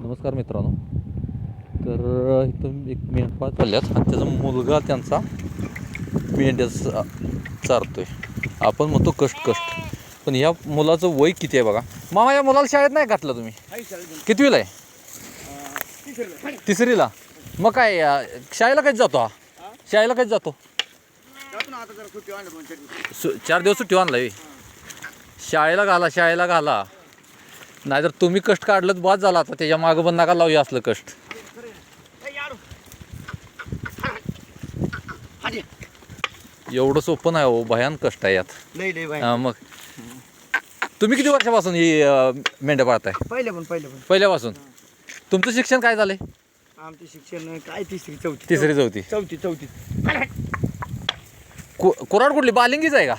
नमस्कार मित्रांनो. तर इथं एक मेंढपाळ चालल्यात आणि त्याचा मुलगा त्यांचा मेंढ्या चा- चारतोय. आपण म्हणतो कष्ट कष्ट. पण या मुलाचं वय किती आहे बघा? मामा या मुलाला शाळेत नाही घातलं तुम्ही? कितवीला आहे? तिसरीला. मग काय शाळेला कधी जातो हा? शाळेला कधी जातो? सु चार दिवस सुट्टी आणला शाळेला घाला शाळेला घाला. नाहीतर तुम्ही कष्ट काढलं तर बाद झाला आता. त्याच्या मागं पण नका लावूया असलं कष्ट. एवढं सोपं नाही हो भयान कष्ट आहे यात. मग. तुम्ही किती वर्षापासून ही मेंढ्या पाळताय? पहिले पण पहिले पण. पहिल्यापासून? तुमचं शिक्षण काय झालंय? आमचे शिक्षण काय तिसरी चौथी. तिसरी चौथी. चौथी चौथी. कु- कुराड कुठली? बालिंगीच आहे का?